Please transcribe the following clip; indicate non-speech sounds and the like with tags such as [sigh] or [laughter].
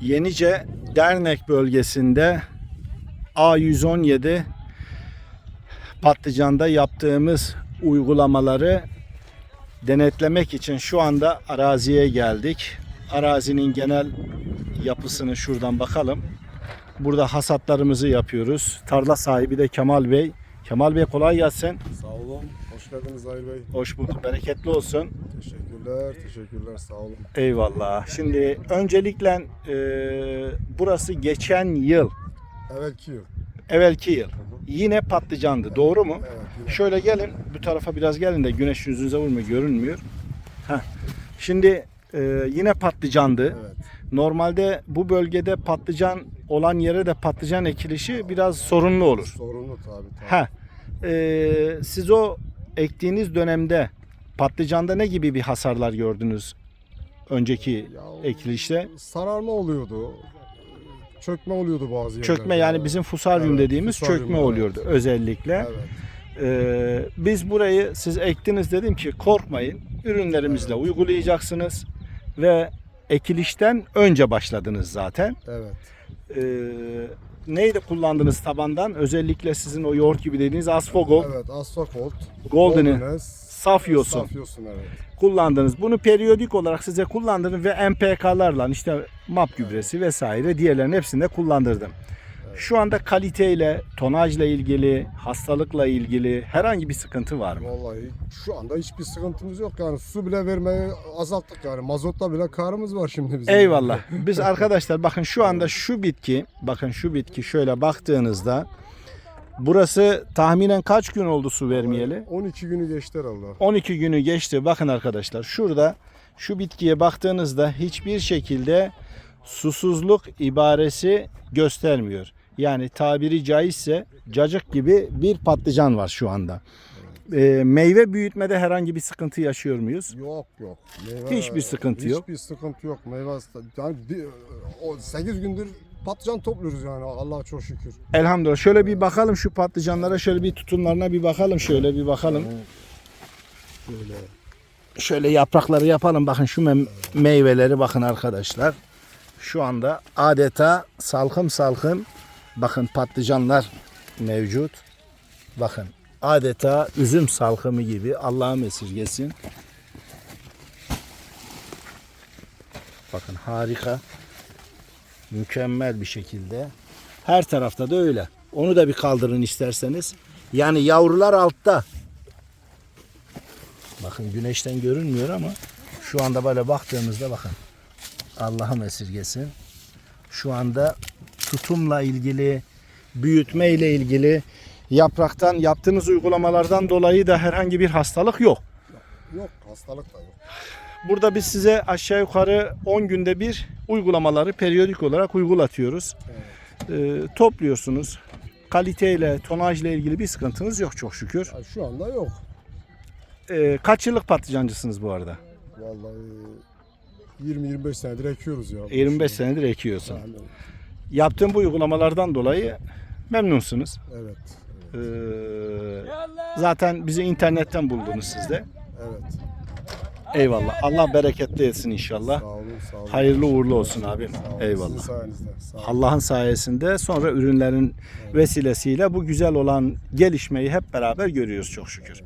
Yenice Dernek bölgesinde A117 patlıcanda yaptığımız uygulamaları denetlemek için şu anda araziye geldik. Arazinin genel yapısını şuradan bakalım. Burada hasatlarımızı yapıyoruz. Tarla sahibi de Kemal Bey. Kemal Bey kolay gelsin. Sağ olun. Hoş geldiniz Zahir Bey. Hoş bulduk. Bereketli olsun. Teşekkürler, teşekkürler. Sağ olun. Eyvallah. Şimdi öncelikle e, burası geçen yıl, Evvelki yıl. evvelki yıl yine patlıcandı. Doğru mu? Evet. Yine. Şöyle gelin, bu tarafa biraz gelin de güneş yüzünüze vurmuyor, görünmüyor. Heh. Şimdi e, yine patlıcandı. Evet. Normalde bu bölgede patlıcan olan yere de patlıcan ekilişi biraz sorunlu olur. Sorunlu tabii. tabii. Ha, e, siz o ektiğiniz dönemde patlıcanda ne gibi bir hasarlar gördünüz önceki Ya, ekilişte? Sararma oluyordu. Çökme oluyordu bazı yerlerde. Çökme yani bizim fusaryum Evet, dediğimiz fusaryum, çökme evet. oluyordu özellikle. Evet. Ee, biz burayı siz ektiniz dedim ki korkmayın ürünlerimizle uygulayacaksınız ve ekilişten önce başladınız zaten. Evet. Ee, neydi kullandınız tabandan? Özellikle sizin o yoğurt gibi dediğiniz Asfogold, Evet. Asfakolt. Golden'ı, Goldenes, saf yosun Saf yosun evet. kullandınız. Bunu periyodik olarak size kullandırdım ve MPK'larla işte MAP gübresi vesaire diğerlerin hepsinde kullandırdım. Şu anda kaliteyle, tonajla ilgili, hastalıkla ilgili herhangi bir sıkıntı var mı? Vallahi şu anda hiçbir sıkıntımız yok yani su bile vermeyi azalttık yani mazotla bile karımız var şimdi bizim. Eyvallah. Biz [laughs] arkadaşlar bakın şu anda şu bitki, bakın şu bitki şöyle baktığınızda burası tahminen kaç gün oldu su vermeyeli? 12 günü geçti herhalde. 12 günü geçti. Bakın arkadaşlar şurada şu bitkiye baktığınızda hiçbir şekilde susuzluk ibaresi göstermiyor. Yani tabiri caizse cacık gibi bir patlıcan var şu anda. Ee, meyve büyütmede herhangi bir sıkıntı yaşıyor muyuz? Yok yok. Meyve, Hiçbir sıkıntı yok. Hiçbir sıkıntı yok. Meyve yani bir, o 8 gündür patlıcan topluyoruz yani Allah'a çok şükür. Elhamdülillah. Şöyle bir bakalım şu patlıcanlara şöyle bir tutumlarına bir bakalım şöyle bir bakalım. Böyle Şöyle yaprakları yapalım. Bakın şu mem- meyveleri bakın arkadaşlar. Şu anda adeta salkım salkım bakın patlıcanlar mevcut. Bakın adeta üzüm salkımı gibi Allah'ım esirgesin. Bakın harika. Mükemmel bir şekilde. Her tarafta da öyle. Onu da bir kaldırın isterseniz. Yani yavrular altta. Bakın güneşten görünmüyor ama şu anda böyle baktığımızda bakın. Allah'ım esirgesin. Şu anda tutumla ilgili, büyütme ile ilgili yapraktan yaptığınız uygulamalardan dolayı da herhangi bir hastalık yok. yok hastalık da yok. Burada biz size aşağı yukarı 10 günde bir uygulamaları periyodik olarak uygulatıyoruz. Ee, topluyorsunuz. Kaliteyle, tonajla ilgili bir sıkıntınız yok çok şükür. Yani şu anda yok. Ee, kaç yıllık patlıcancısınız bu arada? Vallahi 20-25 senedir ekiyoruz ya. 25 senedir ekiyorsun. Yani, Yaptığım bu uygulamalardan dolayı memnunsunuz. evet. Ee, zaten bizi internetten buldunuz siz de. Evet. Eyvallah. Allah bereketli etsin inşallah. Sağ olun, sağ olun. Hayırlı uğurlu olsun abim. Sağ olun. Eyvallah. Allah'ın sayesinde sonra ürünlerin vesilesiyle bu güzel olan gelişmeyi hep beraber görüyoruz çok şükür.